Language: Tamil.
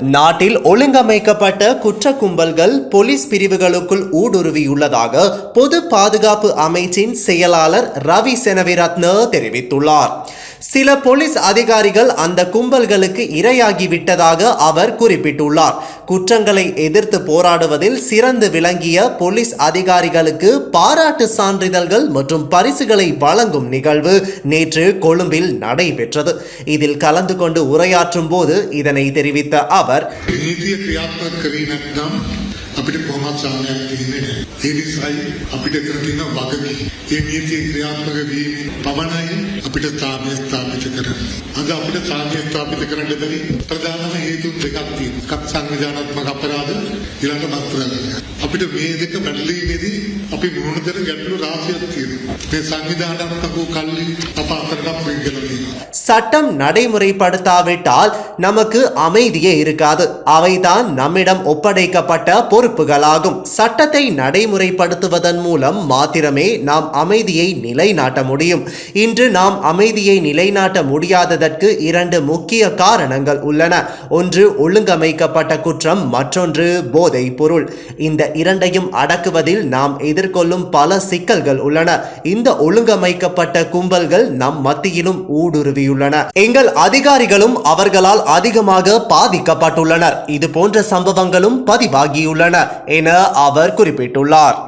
நாட்டில் ஒழுங்கமைக்கப்பட்ட குற்ற கும்பல்கள் போலீஸ் பிரிவுகளுக்குள் ஊடுருவியுள்ளதாக பொது பாதுகாப்பு அமைச்சின் செயலாளர் ரவி செனவிரத்ன தெரிவித்துள்ளார். சில போலீஸ் அதிகாரிகள் அந்த கும்பல்களுக்கு இரையாகிவிட்டதாக அவர் குறிப்பிட்டுள்ளார். குற்றங்களை எதிர்த்து போராடுவதில் சிறந்து விளங்கிய போலீஸ் அதிகாரிகளுக்கு பாராட்டு சான்றிதழ்கள் மற்றும் பரிசுகளை வழங்கும் நிகழ்வு நேற்று கொழும்பில் நடைபெற்றது. இதில் கலந்து கொண்டு உரையாற்றும் போது இதனை தெரிவித்த அவர் නීතිය ක්‍රියාත්මක කරේ නැත්නම් අපිට කොහොමත් සාමයක් තියෙන්නේ නැහැ. ඒ නිසායි අපිට එතන තියෙන වගකීම. ඒ නීතිය ක්‍රියාත්මක වීම පමණයි අපිට සාමය ස්ථාපිත කරන්නේ. අද අපිට සාමය ස්ථාපිත කරන්න බැරි ප්‍රධානම හේතුන් දෙකක් තියෙනවා. එකක් සංවිධානාත්මක අපරාධ ඊළඟ මත්පැන්. අපිට මේ දෙක බැලීමේදී අපි මුහුණ දෙන ගැටලු රාශියක් තියෙනවා. මේ සංවිධානාත්මක වූ කල්ලි අප අතරට පිළිගලා තියෙනවා. சட்டம் நடைமுறைப்படுத்தாவிட்டால் நமக்கு அமைதியே இருக்காது அவைதான் நம்மிடம் ஒப்படைக்கப்பட்ட பொறுப்புகளாகும் சட்டத்தை நடைமுறைப்படுத்துவதன் மூலம் மாத்திரமே நாம் அமைதியை நிலைநாட்ட முடியும். இன்று நாம் அமைதியை நிலைநாட்ட முடியாததற்கு இரண்டு முக்கிய காரணங்கள் உள்ளன. ஒன்று ஒழுங்கமைக்கப்பட்ட குற்றம் மற்றொன்று போதை பொருள் இந்த இரண்டையும் அடக்குவதில் நாம் எதிர்கொள்ளும் பல சிக்கல்கள் உள்ளன. இந்த ஒழுங்கமைக்கப்பட்ட கும்பல்கள் நம் மத்தியிலும் ஊடுருவியுள்ளன. எங்கள் அதிகாரிகளும் அவர்களால் அதிகமாக பாதிக்கப்பட்டுள்ளனர். இது போன்ற சம்பவங்களும் பதிவாகியுள்ளன. என அவர் குறிப்பிட்டுள்ளார்.